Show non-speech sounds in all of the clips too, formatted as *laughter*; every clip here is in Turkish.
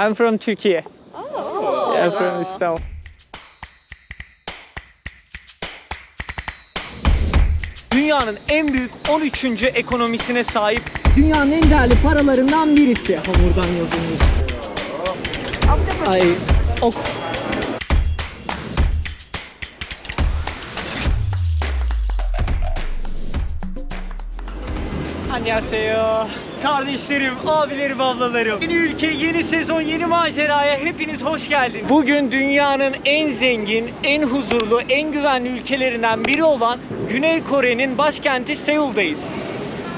I'm from Turkey. Oh. Yeah, from Istanbul. Dünyanın en büyük 13. ekonomisine sahip Dünyanın en değerli paralarından birisi. Hamurdan yazılmış. Ay ok. Annyeonghaseyo. Kardeşlerim, abilerim, ablalarım. Yeni ülke, yeni sezon, yeni maceraya hepiniz hoş geldiniz. Bugün dünyanın en zengin, en huzurlu, en güvenli ülkelerinden biri olan Güney Kore'nin başkenti Seul'dayız.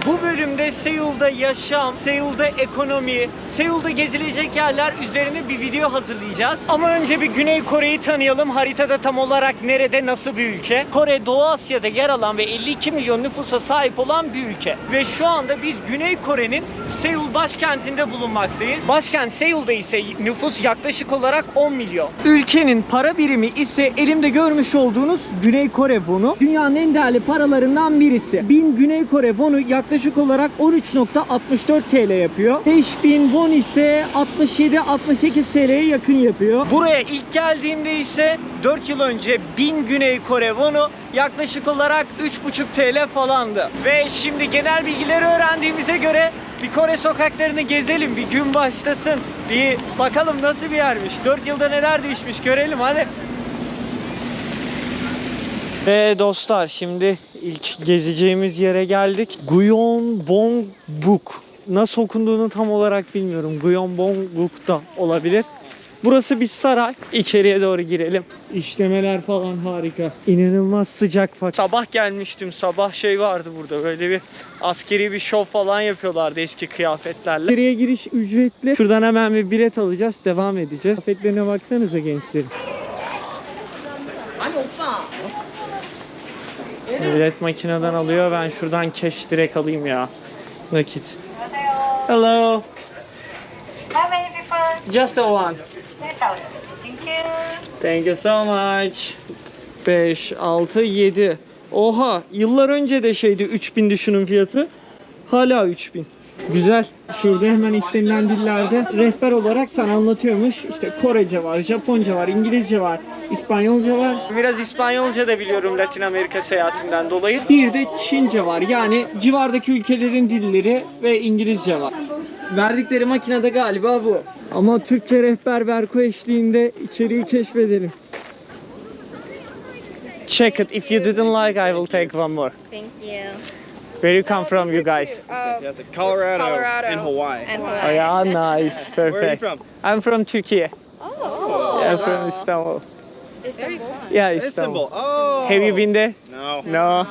Bu bölümde Seul'da yaşam, Seul'da ekonomi, Seul'da gezilecek yerler üzerine bir video hazırlayacağız. Ama önce bir Güney Kore'yi tanıyalım. Haritada tam olarak nerede, nasıl bir ülke? Kore Doğu Asya'da yer alan ve 52 milyon nüfusa sahip olan bir ülke. Ve şu anda biz Güney Kore'nin Seul başkentinde bulunmaktayız. Başkent Seul'da ise nüfus yaklaşık olarak 10 milyon. Ülkenin para birimi ise elimde görmüş olduğunuz Güney Kore wonu. Dünyanın en değerli paralarından birisi. 1000 Güney Kore wonu yaklaşık olarak 13.64 TL yapıyor. 5000 won ise 67-68 TL'ye yakın yapıyor. Buraya ilk geldiğimde ise 4 yıl önce 1000 Güney Kore wonu yaklaşık olarak 3,5 TL falandı. Ve şimdi genel bilgileri öğrendiğimize göre bir Kore sokaklarını gezelim, bir gün başlasın. Bir bakalım nasıl bir yermiş. 4 yılda neler değişmiş görelim hadi. Ve dostlar şimdi ilk gezeceğimiz yere geldik. Gyeongbokguk. Nasıl okunduğunu tam olarak bilmiyorum. Gyeongbokguk da olabilir. Burası bir saray. İçeriye doğru girelim. İşlemeler falan harika. İnanılmaz sıcak bak. Sabah gelmiştim. Sabah şey vardı burada. Böyle bir askeri bir şov falan yapıyorlardı eski kıyafetlerle. İçeriye giriş ücretli. Şuradan hemen bir bilet alacağız. Devam edeceğiz. Kıyafetlerine baksanıza gençlerin. Bilet makineden alıyor. Ben şuradan cash direkt alayım ya. Nakit. Hello. How many people? Just the one. 3,000. Thank you. Thank you so much. 5, 6, 7. Oha yıllar önce de şeydi 3000'di şunun fiyatı. Hala 3000. Güzel. Şurada hemen istenilen dillerde rehber olarak sana anlatıyormuş. İşte Korece var, Japonca var, İngilizce var, İspanyolca var. Biraz İspanyolca da biliyorum Latin Amerika seyahatinden dolayı. Bir de Çince var. Yani civardaki ülkelerin dilleri ve İngilizce var. Verdikleri makinede galiba bu. Ama Türkçe rehber Berko eşliğinde içeriği keşfedelim. Check it. If you didn't like, I will take one more. Thank you. Where you come from, you guys? Uh, Yes, Colorado, Colorado. and Hawaii. and Oh Hawaii. yeah, nice, Where are you perfect. from? I'm from Turkey. Oh. Yeah, from Istanbul. It's very fun. Yeah, Istanbul. Istanbul. Oh. Have you been there? No. No.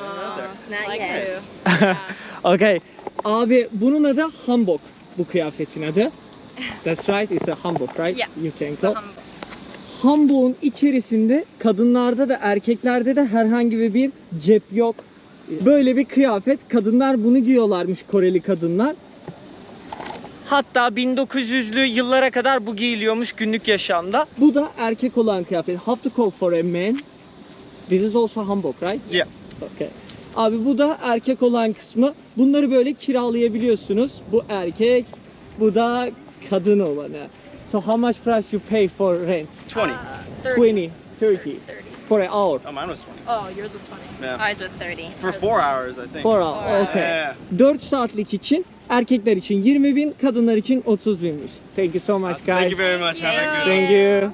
Not yet. *laughs* okay. Abi bunun adı hanbok. Bu kıyafetin adı. That's right, it's a hanbok, right? Yeah. You can call. Hanbok'un içerisinde kadınlarda da erkeklerde de herhangi bir cep yok. Böyle bir kıyafet. Kadınlar bunu giyiyorlarmış Koreli kadınlar. Hatta 1900'lü yıllara kadar bu giyiliyormuş günlük yaşamda. Bu da erkek olan kıyafet. Have to call for a man. This is also hanbok, right? Yeah. Okay. Abi bu da erkek olan kısmı. Bunları böyle kiralayabiliyorsunuz. Bu erkek, bu da kadın olanı. So how much price you pay for rent? 20. Uh, 30. 20, 30 for an hour. Oh, mine was 20. Oh, yours was 20. Yeah. Ours was 30. For four hours, I think. For hour, Alright. okay. Yeah. 4 saatlik için erkekler için 20 bin, kadınlar için 30 binmiş. Thank you so much Awesome. Thank guys. you very much. Have a good Thank you.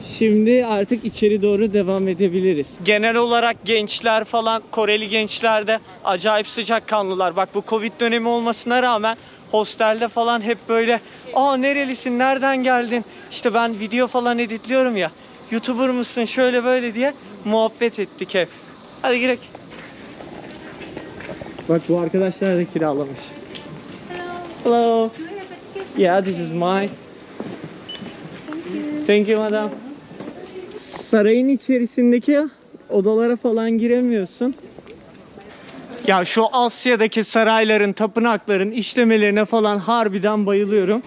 Şimdi artık içeri doğru devam edebiliriz. Genel olarak gençler falan Koreli gençler de acayip sıcakkanlılar. Bak bu Covid dönemi olmasına rağmen hostelde falan hep böyle aa nerelisin nereden geldin işte ben video falan editliyorum ya YouTuber mısın şöyle böyle diye muhabbet ettik hep. Hadi girelim. Bak bu arkadaşlar da kiralamış. Hello. Yeah, this is mine. Thank you madam. Sarayın içerisindeki odalara falan giremiyorsun. Ya şu Asya'daki sarayların, tapınakların işlemelerine falan harbiden bayılıyorum.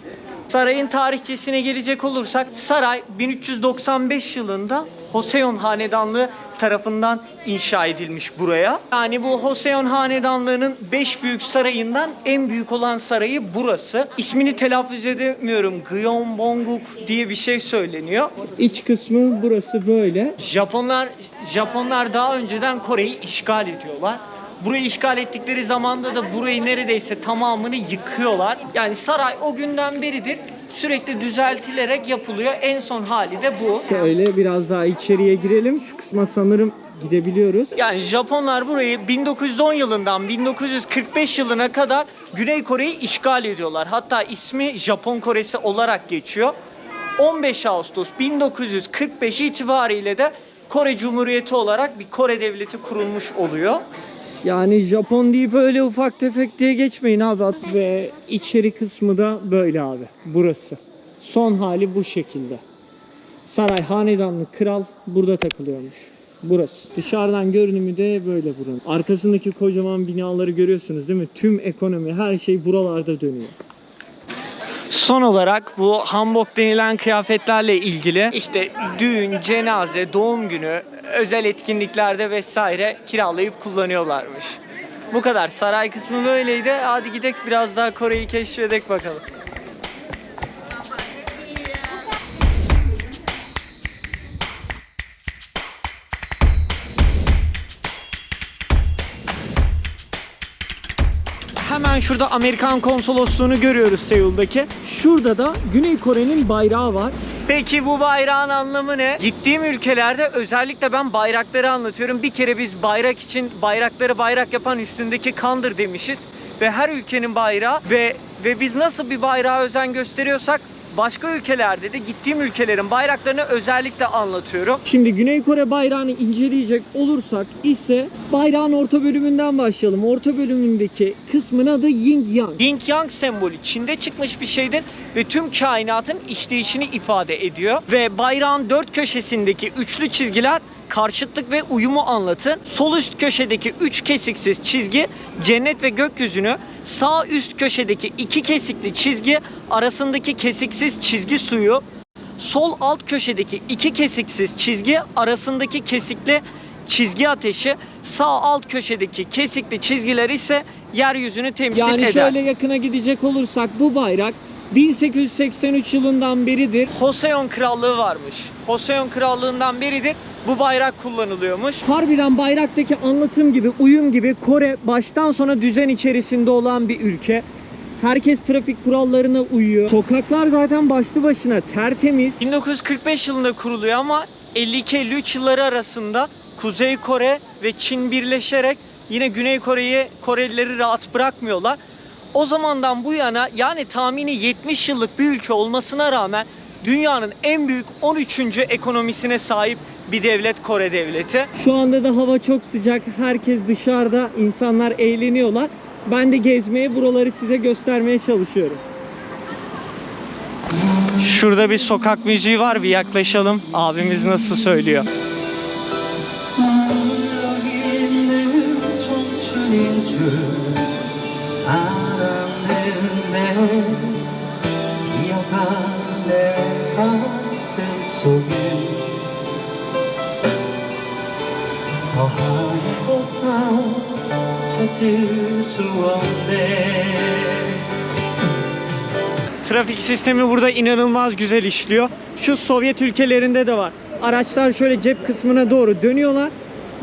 Sarayın tarihçesine gelecek olursak saray 1395 yılında Joseon Hanedanlığı tarafından inşa edilmiş buraya. Yani bu Joseon Hanedanlığı'nın 5 büyük sarayından en büyük olan sarayı burası. İsmini telaffuz edemiyorum. Gyeongbokgung diye bir şey söyleniyor. İç kısmı burası böyle. Japonlar Japonlar daha önceden Kore'yi işgal ediyorlar. Burayı işgal ettikleri zamanda da burayı neredeyse tamamını yıkıyorlar. Yani saray o günden beridir sürekli düzeltilerek yapılıyor. En son hali de bu. Öyle biraz daha içeriye girelim. Şu kısma sanırım gidebiliyoruz. Yani Japonlar burayı 1910 yılından 1945 yılına kadar Güney Kore'yi işgal ediyorlar. Hatta ismi Japon Koresi olarak geçiyor. 15 Ağustos 1945 itibariyle de Kore Cumhuriyeti olarak bir Kore devleti kurulmuş oluyor. Yani Japon deyip öyle ufak tefek diye geçmeyin abi. Ve içeri kısmı da böyle abi. Burası. Son hali bu şekilde. Saray hanedanlı kral burada takılıyormuş. Burası. Dışarıdan görünümü de böyle buranın. Arkasındaki kocaman binaları görüyorsunuz değil mi? Tüm ekonomi, her şey buralarda dönüyor. Son olarak bu hanbok denilen kıyafetlerle ilgili işte düğün, cenaze, doğum günü, özel etkinliklerde vesaire kiralayıp kullanıyorlarmış. Bu kadar. Saray kısmı böyleydi. Hadi gidelim biraz daha Kore'yi keşfedek bakalım. Hemen şurada Amerikan konsolosluğunu görüyoruz Seul'daki. Şurada da Güney Kore'nin bayrağı var. Peki bu bayrağın anlamı ne? Gittiğim ülkelerde özellikle ben bayrakları anlatıyorum. Bir kere biz bayrak için bayrakları bayrak yapan üstündeki kandır demişiz. Ve her ülkenin bayrağı ve ve biz nasıl bir bayrağa özen gösteriyorsak başka ülkelerde de gittiğim ülkelerin bayraklarını özellikle anlatıyorum. Şimdi Güney Kore bayrağını inceleyecek olursak ise bayrağın orta bölümünden başlayalım. Orta bölümündeki kısmın adı Yin Yang. Yin Yang sembolü Çin'de çıkmış bir şeydir ve tüm kainatın işleyişini ifade ediyor. Ve bayrağın dört köşesindeki üçlü çizgiler karşıtlık ve uyumu anlatır. Sol üst köşedeki üç kesiksiz çizgi cennet ve gökyüzünü, sağ üst köşedeki iki kesikli çizgi arasındaki kesiksiz çizgi suyu, sol alt köşedeki iki kesiksiz çizgi arasındaki kesikli çizgi ateşi, sağ alt köşedeki kesikli çizgiler ise yeryüzünü temsil Yani eder. şöyle yakına gidecek olursak bu bayrak 1883 yılından beridir. Joseon Krallığı varmış. Joseon Krallığından beridir bu bayrak kullanılıyormuş. Harbiden bayraktaki anlatım gibi, uyum gibi Kore baştan sona düzen içerisinde olan bir ülke. Herkes trafik kurallarına uyuyor. Sokaklar zaten başlı başına tertemiz. 1945 yılında kuruluyor ama 52-53 yılları arasında Kuzey Kore ve Çin birleşerek yine Güney Kore'yi Korelileri rahat bırakmıyorlar. O zamandan bu yana yani tahmini 70 yıllık bir ülke olmasına rağmen dünyanın en büyük 13. ekonomisine sahip bir devlet Kore devleti. Şu anda da hava çok sıcak. Herkes dışarıda. insanlar eğleniyorlar. Ben de gezmeye buraları size göstermeye çalışıyorum. Şurada bir sokak müziği var bir yaklaşalım. Abimiz nasıl söylüyor? Trafik sistemi burada inanılmaz güzel işliyor. Şu Sovyet ülkelerinde de var. Araçlar şöyle cep kısmına doğru dönüyorlar.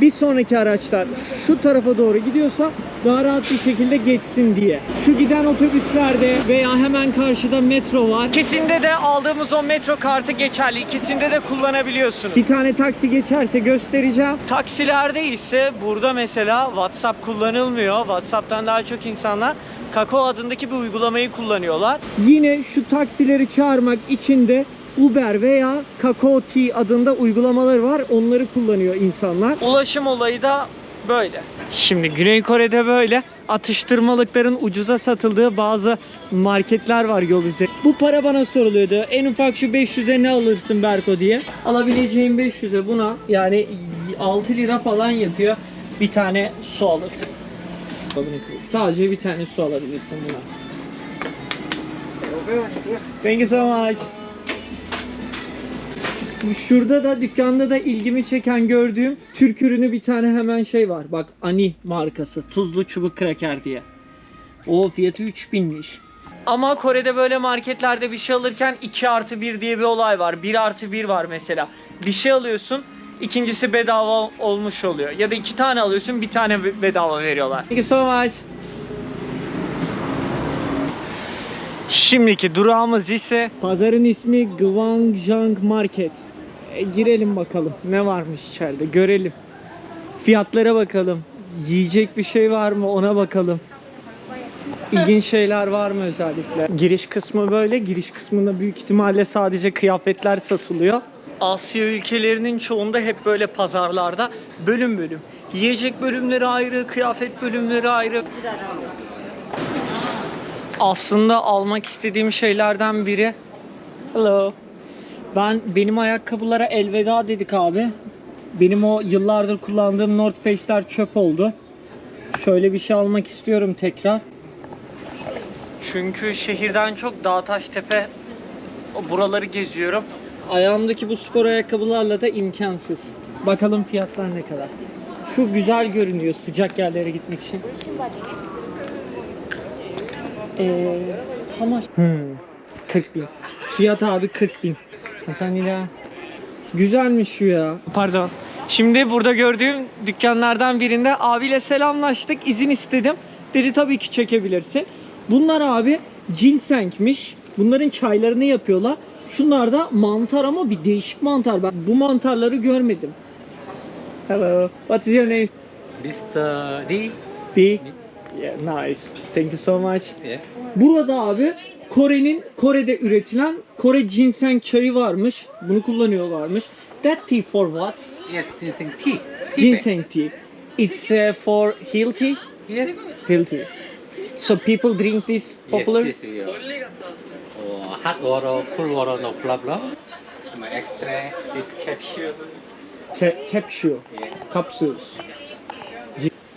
Bir sonraki araçlar şu tarafa doğru gidiyorsa daha rahat bir şekilde geçsin diye. Şu giden otobüslerde veya hemen karşıda metro var. İkisinde de aldığımız o metro kartı geçerli. İkisinde de kullanabiliyorsunuz. Bir tane taksi geçerse göstereceğim. Taksilerde ise burada mesela WhatsApp kullanılmıyor. WhatsApp'tan daha çok insanlar Kakao adındaki bir uygulamayı kullanıyorlar. Yine şu taksileri çağırmak için de Uber veya Kakao T adında uygulamalar var. Onları kullanıyor insanlar. Ulaşım olayı da böyle. Şimdi Güney Kore'de böyle atıştırmalıkların ucuza satıldığı bazı marketler var yol üzerinde. Bu para bana soruluyordu. En ufak şu 500'e ne alırsın Berko diye. Alabileceğim 500'e buna yani 6 lira falan yapıyor. Bir tane su alırsın. Sadece bir tane su alabilirsin buna. Thank you so much. Şurada da dükkanda da ilgimi çeken gördüğüm Türk ürünü bir tane hemen şey var. Bak Ani markası. Tuzlu çubuk kraker diye. O fiyatı 3000'miş. Ama Kore'de böyle marketlerde bir şey alırken 2 artı 1 diye bir olay var. 1 artı 1 var mesela. Bir şey alıyorsun ikincisi bedava olmuş oluyor. Ya da iki tane alıyorsun bir tane be- bedava veriyorlar. Thank you so much. Şimdiki durağımız ise pazarın ismi Gwangjang Market. E, girelim bakalım ne varmış içeride görelim. Fiyatlara bakalım. Yiyecek bir şey var mı ona bakalım. İlginç şeyler var mı özellikle? Giriş kısmı böyle. Giriş kısmında büyük ihtimalle sadece kıyafetler satılıyor. Asya ülkelerinin çoğunda hep böyle pazarlarda bölüm bölüm. Yiyecek bölümleri ayrı, kıyafet bölümleri ayrı. Aslında almak istediğim şeylerden biri Hello. Ben benim ayakkabılara elveda dedik abi. Benim o yıllardır kullandığım North Face'ler çöp oldu. Şöyle bir şey almak istiyorum tekrar. Çünkü şehirden çok dağ taş tepe o buraları geziyorum. Ayağımdaki bu spor ayakkabılarla da imkansız. Bakalım fiyatlar ne kadar. Şu güzel görünüyor sıcak yerlere gitmek için. Eee how much? Hmm, 40 bin. Fiyat abi 40 bin. Ya. Güzelmiş şu ya. Pardon. Şimdi burada gördüğüm dükkanlardan birinde abiyle selamlaştık. izin istedim. Dedi tabii ki çekebilirsin. Bunlar abi ginsengmiş. Bunların çaylarını yapıyorlar. Şunlar da mantar ama bir değişik mantar. Ben bu mantarları görmedim. Hello. What is your name? Mr. D. D. Yeah, nice. Thank you so much. Yes. Burada abi Kore'nin Kore'de üretilen Kore ginseng çayı varmış. Bunu kullanıyorlarmış. That tea for what? Yes, ginseng tea. tea Ginseng tea. It's uh, for healthy. Yes. Healthy. So people drink this popular. Yes, this is uh, hot water, cool water, no problem. My extract, this capsule. Ca- capsule. Yeah. Capsules.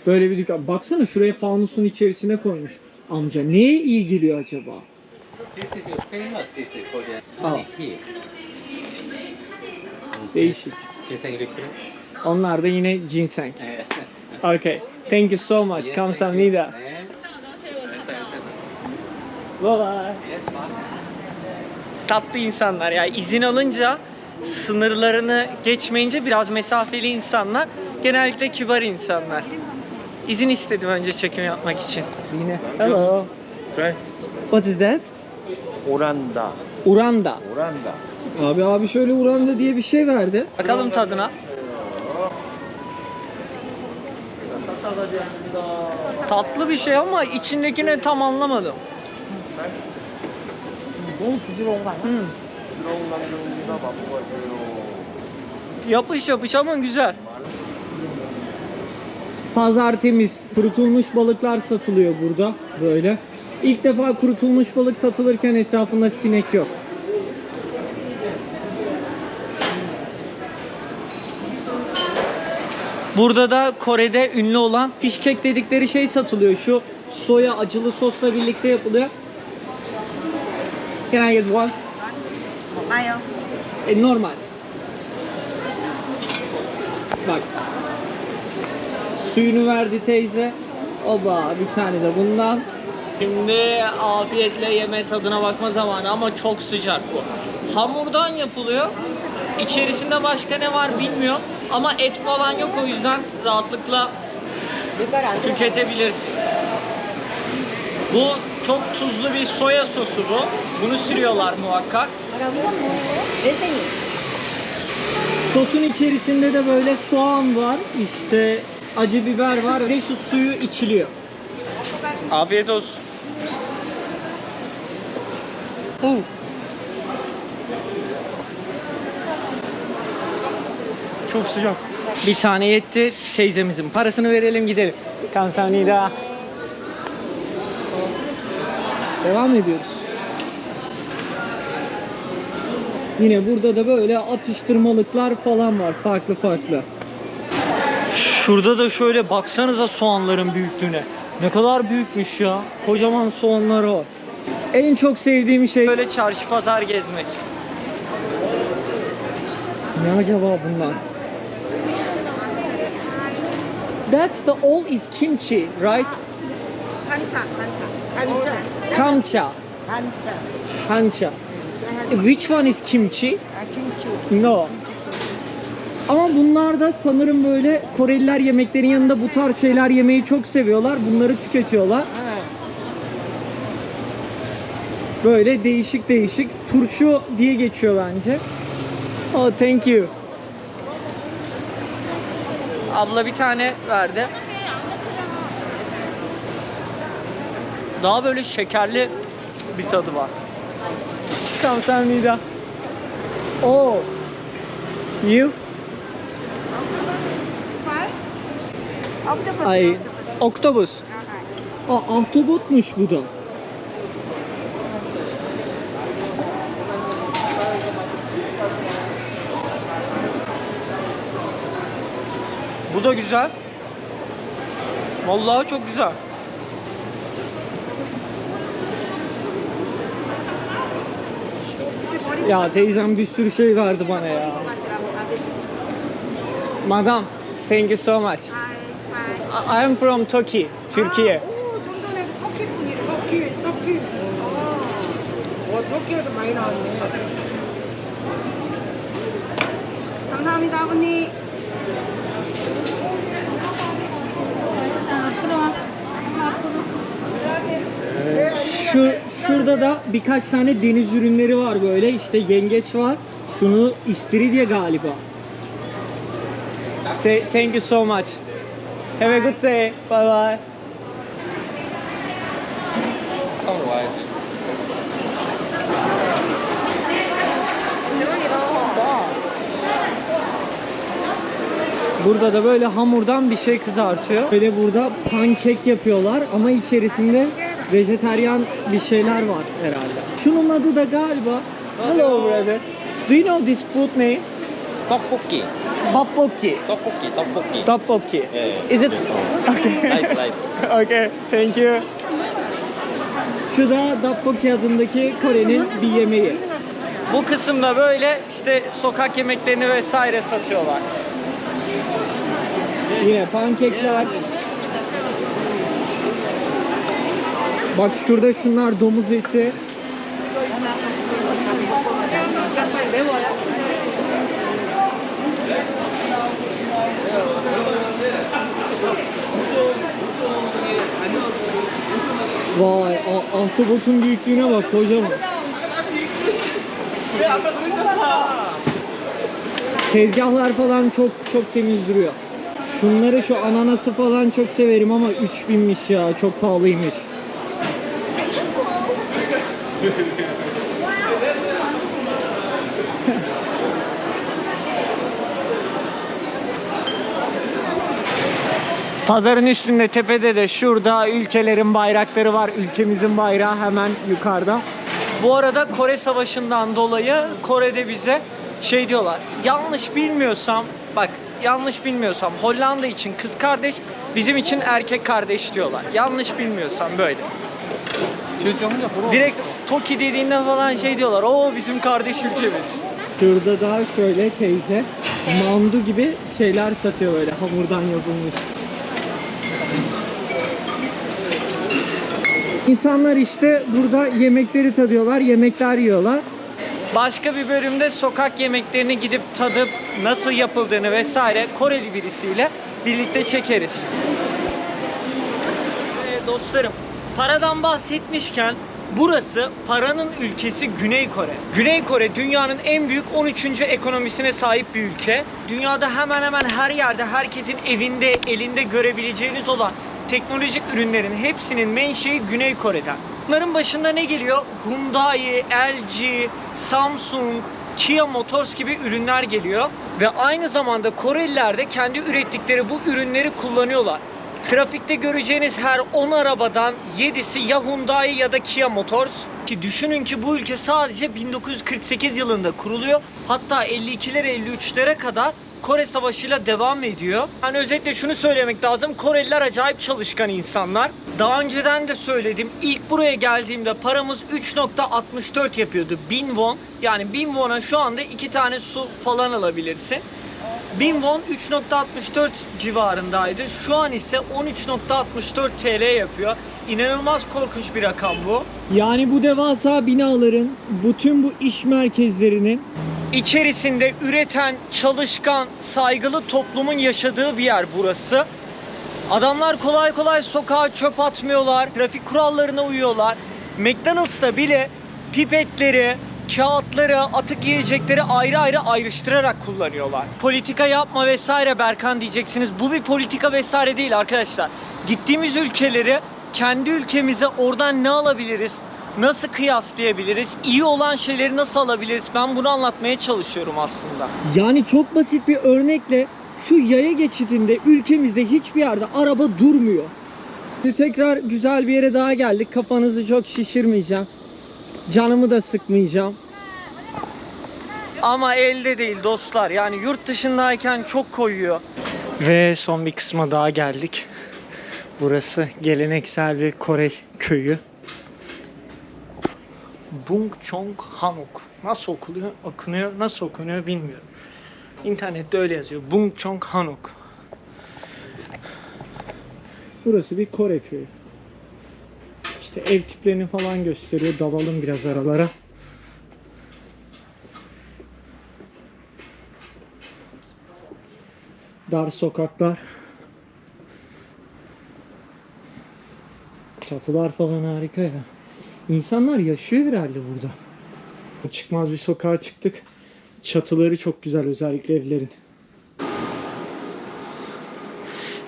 Böyle bir dükkan. Baksana şuraya fanusun içerisine koymuş. Amca neye iyi geliyor acaba? This is your famous. This is for the tea. Değişik. Ginseng liquid. Onlar da yine ginseng. Okay. Thank you so much. yes, Kamsahamnida. Bye bye. Tatlı insanlar ya izin alınca sınırlarını geçmeyince biraz mesafeli insanlar genellikle kibar insanlar. İzin istedim önce çekim yapmak için. Yine. Hello. What is that? Oranda. Uranda. Oranda. Abi abi şöyle uranda diye bir şey verdi. Bakalım tadına. Tatlı bir şey ama içindekini tam anlamadım. Hmm. Yapış yapış ama güzel. Pazar temiz. Kurutulmuş balıklar satılıyor burada böyle. İlk defa kurutulmuş balık satılırken etrafında sinek yok. Burada da Kore'de ünlü olan cake dedikleri şey satılıyor. Şu soya acılı sosla birlikte yapılıyor. Can I get one? Mayo. E, normal. Bak. Suyunu verdi teyze. Oba bir tane de bundan. Şimdi afiyetle yeme tadına bakma zamanı ama çok sıcak bu. Hamurdan yapılıyor. İçerisinde başka ne var bilmiyorum. Ama et falan yok o yüzden rahatlıkla tüketebilirsin. Bu çok tuzlu bir soya sosu bu. Bunu sürüyorlar muhakkak. Sosun içerisinde de böyle soğan var, işte acı biber var ve şu suyu içiliyor. Afiyet olsun. Oh. Çok sıcak. Bir tane yetti. Teyzemizin parasını verelim gidelim. Kamsahamnida. Devam ediyoruz. Yine burada da böyle atıştırmalıklar falan var farklı farklı. Şurada da şöyle baksanıza soğanların büyüklüğüne. Ne kadar büyükmüş ya. Kocaman soğanları var. En çok sevdiğim şey böyle çarşı pazar gezmek. Ne acaba bunlar? That's the all is kimchi, right? Pancha. Pancha. Kamcha, Pancha. hancha. Which one is kimchi? Kimchi. No. Ama bunlar da sanırım böyle Koreliler yemeklerin yanında bu tarz şeyler yemeyi çok seviyorlar. Bunları tüketiyorlar. Böyle değişik değişik. Turşu diye geçiyor bence. Oh thank you. Abla bir tane verdi. Daha böyle şekerli bir tadı var. Kamsahamnida. Oh. You? Octopus. Ay, oktopus. Aa, ahtapotmuş bu da. Bu da güzel. Vallahi çok güzel. Ya teyzem bir sürü şey verdi bana ya. Madam, thank you so much. I I am from Turkey, Türkiye. 오, 좀 전에 터키 분이래. 터키, 터키. 어. 와, 터키에서 많이 나왔네. 감사합니다, 아버님. Şu şurada da birkaç tane deniz ürünleri var böyle. İşte yengeç var. Şunu istiridye galiba. Th- thank you so much. Have a good day. Bye bye. Alright. Burada da böyle hamurdan bir şey kızartıyor. Böyle burada pankek yapıyorlar ama içerisinde vejeteryan bir şeyler var herhalde. Şunun adı da galiba Hello brother. Do you know this food name? 떡 Tteokbokki. Tteokbokki. Tteokbokki. Tteokbokki. Yeah. Is it? Okay. nice, nice. *laughs* okay, thank you. Şu da tteokbokki adındaki Kore'nin bir yemeği. Bu kısımda böyle işte sokak yemeklerini vesaire satıyorlar. Yine pankekler. Bak şurada şunlar domuz eti. Vay, a- ahtapotun büyüklüğüne bak kocaman. Tezgahlar falan çok çok temiz duruyor. Şunları şu ananası falan çok severim ama 3000'miş ya çok pahalıymış. Pazarın üstünde tepede de şurada ülkelerin bayrakları var. Ülkemizin bayrağı hemen yukarıda. Bu arada Kore Savaşı'ndan dolayı Kore'de bize şey diyorlar. Yanlış bilmiyorsam bak yanlış bilmiyorsam Hollanda için kız kardeş bizim için erkek kardeş diyorlar. Yanlış bilmiyorsam böyle. Direkt Toki dediğinde falan şey diyorlar. O bizim kardeş ülkemiz. Şurada daha şöyle teyze mandu gibi şeyler satıyor böyle hamurdan yapılmış. İnsanlar işte burada yemekleri tadıyorlar, yemekler yiyorlar. Başka bir bölümde sokak yemeklerini gidip tadıp nasıl yapıldığını vesaire Koreli birisiyle birlikte çekeriz. Ee, dostlarım, paradan bahsetmişken burası paranın ülkesi Güney Kore. Güney Kore dünyanın en büyük 13. ekonomisine sahip bir ülke. Dünyada hemen hemen her yerde herkesin evinde, elinde görebileceğiniz olan teknolojik ürünlerin hepsinin menşei Güney Kore'den. Bunların başında ne geliyor? Hyundai, LG, Samsung, Kia Motors gibi ürünler geliyor ve aynı zamanda Koreliler de kendi ürettikleri bu ürünleri kullanıyorlar. Trafikte göreceğiniz her 10 arabadan 7'si ya Hyundai ya da Kia Motors. Ki düşünün ki bu ülke sadece 1948 yılında kuruluyor. Hatta 52'lere 53'lere kadar Kore Savaşı'yla devam ediyor. Yani özetle şunu söylemek lazım. Koreliler acayip çalışkan insanlar. Daha önceden de söyledim. İlk buraya geldiğimde paramız 3.64 yapıyordu. 1000 won. Yani 1000 won'a şu anda iki tane su falan alabilirsin. 1000 won 3.64 civarındaydı. Şu an ise 13.64 TL yapıyor. İnanılmaz korkunç bir rakam bu. Yani bu devasa binaların, bütün bu iş merkezlerinin İçerisinde üreten, çalışkan, saygılı toplumun yaşadığı bir yer burası. Adamlar kolay kolay sokağa çöp atmıyorlar, trafik kurallarına uyuyorlar. McDonald's'ta bile pipetleri, kağıtları, atık yiyecekleri ayrı ayrı ayrıştırarak kullanıyorlar. Politika yapma vesaire Berkan diyeceksiniz. Bu bir politika vesaire değil arkadaşlar. Gittiğimiz ülkeleri kendi ülkemize oradan ne alabiliriz? Nasıl kıyaslayabiliriz? İyi olan şeyleri nasıl alabiliriz? Ben bunu anlatmaya çalışıyorum aslında. Yani çok basit bir örnekle şu yaya geçidinde ülkemizde hiçbir yerde araba durmuyor. Şimdi tekrar güzel bir yere daha geldik. Kafanızı çok şişirmeyeceğim. Canımı da sıkmayacağım. Ama elde değil dostlar. Yani yurt dışındayken çok koyuyor. Ve son bir kısma daha geldik. Burası geleneksel bir Kore köyü. Bungchong Hanok. Nasıl okuluyor? Okunuyor. Nasıl okunuyor bilmiyorum. İnternette öyle yazıyor. Bungchong Hanok. Burası bir Kore köyü. İşte ev tiplerini falan gösteriyor. Dalalım biraz aralara. Dar sokaklar. Çatılar falan harika ya. İnsanlar yaşıyor herhalde burada. Çıkmaz bir sokağa çıktık. Çatıları çok güzel özellikle evlerin.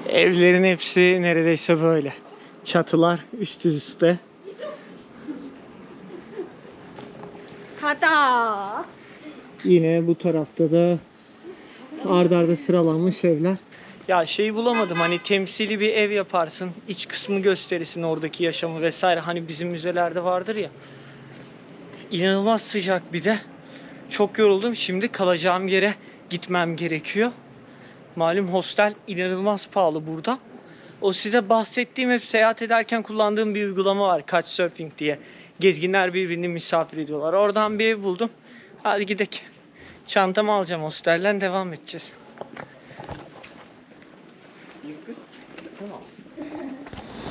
Evlerin hepsi neredeyse böyle. Çatılar üst üste. 가다. Yine bu tarafta da ardarda arda sıralanmış evler. Ya şeyi bulamadım hani temsili bir ev yaparsın. iç kısmı gösterirsin oradaki yaşamı vesaire. Hani bizim müzelerde vardır ya. İnanılmaz sıcak bir de. Çok yoruldum. Şimdi kalacağım yere gitmem gerekiyor. Malum hostel inanılmaz pahalı burada. O size bahsettiğim hep seyahat ederken kullandığım bir uygulama var. Couchsurfing diye. Gezginler birbirini misafir ediyorlar. Oradan bir ev buldum. Hadi gidelim. Çantamı alacağım hostelden devam edeceğiz.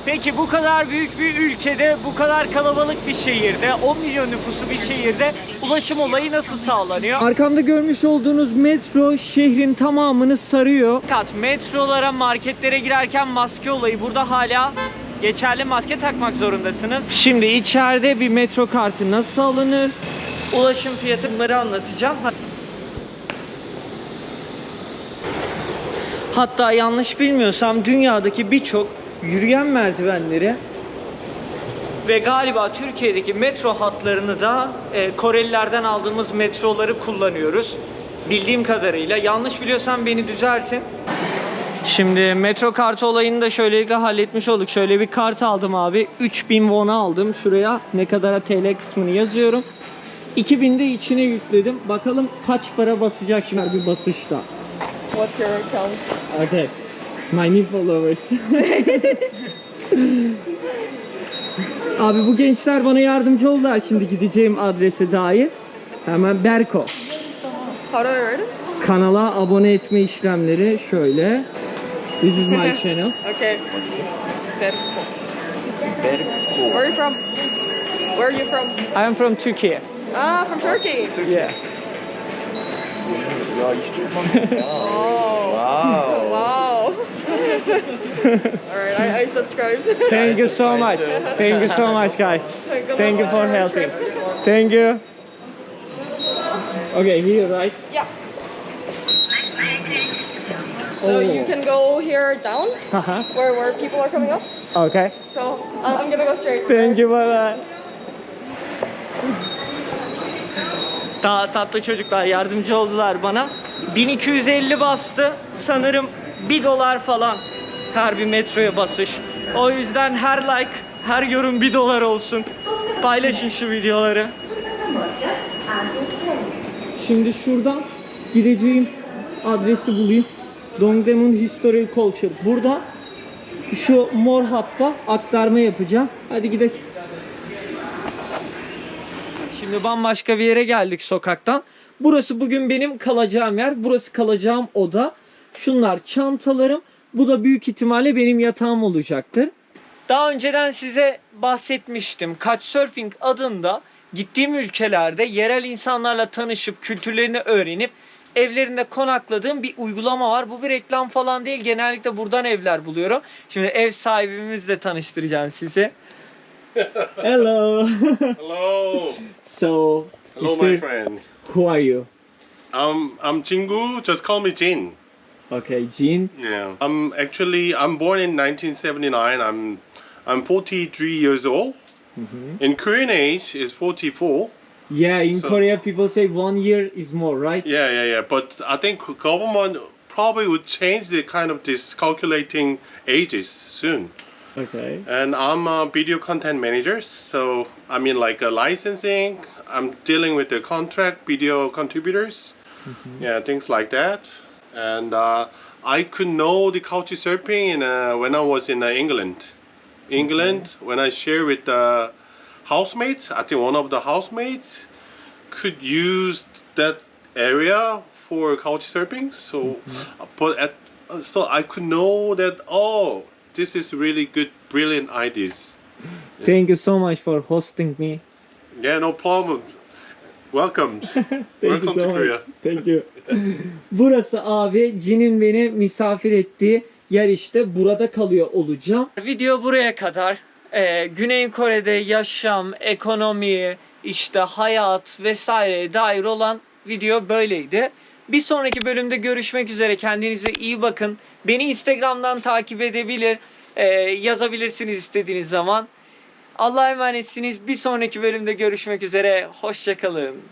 Peki bu kadar büyük bir ülkede, bu kadar kalabalık bir şehirde, 10 milyon nüfusu bir şehirde ulaşım olayı nasıl sağlanıyor? Arkamda görmüş olduğunuz metro şehrin tamamını sarıyor. Fakat metrolara, marketlere girerken maske olayı burada hala geçerli maske takmak zorundasınız. Şimdi içeride bir metro kartı nasıl alınır? Ulaşım fiyatı bunları anlatacağım. Hatta yanlış bilmiyorsam dünyadaki birçok yürüyen merdivenleri ve galiba Türkiye'deki metro hatlarını da e, Korelilerden aldığımız metroları kullanıyoruz. Bildiğim kadarıyla. Yanlış biliyorsam beni düzeltin. Şimdi metro kartı olayını da şöylelikle halletmiş olduk. Şöyle bir kart aldım abi. 3000 won'a aldım. Şuraya ne kadara TL kısmını yazıyorum. 2000 de içine yükledim. Bakalım kaç para basacak şimdi bir basışta. What's your account? Okay. My new followers. Abi bu gençler bana yardımcı oldular şimdi gideceğim adrese dair. Hemen Berko. İt? Kanala abone etme işlemleri şöyle. This is my *laughs* channel. Okay. Berko. Where are you from? Where are you from? I am from Turkey. Ah, from Turkey. Yeah. *laughs* Oh. Wow. Wow. *laughs* All right, I, I subscribed. Thank you so much. Thank you so much guys. *laughs* Thank you for helping. Thank you. Okay, here right? Yeah. So you can go here down, Haha. where where people are coming up. okay. So uh, I'm gonna go straight. Thank you bye bye. Ta tatlı çocuklar yardımcı oldular bana. 1250 bastı. Sanırım 1 dolar falan. her bir metroya basış. O yüzden her like, her yorum bir dolar olsun. Paylaşın şu videoları. Şimdi şuradan gideceğim adresi bulayım. Dongdaemun Historical Culture. Burada şu mor hatta aktarma yapacağım. Hadi gidelim. Şimdi bambaşka bir yere geldik sokaktan. Burası bugün benim kalacağım yer. Burası kalacağım oda. Şunlar çantalarım. Bu da büyük ihtimalle benim yatağım olacaktır. Daha önceden size bahsetmiştim. Couchsurfing adında gittiğim ülkelerde yerel insanlarla tanışıp kültürlerini öğrenip evlerinde konakladığım bir uygulama var. Bu bir reklam falan değil. Genellikle buradan evler buluyorum. Şimdi ev sahibimizle tanıştıracağım sizi. *laughs* Hello. Hello. so, Hello, Mr. my friend. Who are you? Um, I'm Jingu. Just call me Jin. Okay, Jean. Yeah. I'm actually I'm born in 1979. I'm I'm 43 years old. In Korean age is 44. Yeah, in So- Korea people say one year is more, right? Yeah, yeah, yeah. But I think government probably would change the kind of this calculating ages soon. Okay. And I'm a video content manager, so I mean like uh, licensing. I'm dealing with the contract video contributors, yeah, things like that. And uh, I could know the couch surfing in, uh, when I was in uh, England. England, when I share with the housemates, I think one of the housemates could use that area for couch surfing. So, but at so I could know that oh, this is really good, brilliant ideas. Thank you so much for hosting me. Yeah, no problem. Welcome. *laughs* Thank Welcome you so to much. Korea. Thank you. Burası abi Cin'in beni misafir ettiği yer işte. Burada kalıyor olacağım. Video buraya kadar. Ee, Güney Kore'de yaşam, ekonomi, işte hayat vesaireye dair olan video böyleydi. Bir sonraki bölümde görüşmek üzere. Kendinize iyi bakın. Beni Instagram'dan takip edebilir, e, yazabilirsiniz istediğiniz zaman. Allah'a emanetsiniz. Bir sonraki bölümde görüşmek üzere. Hoşçakalın.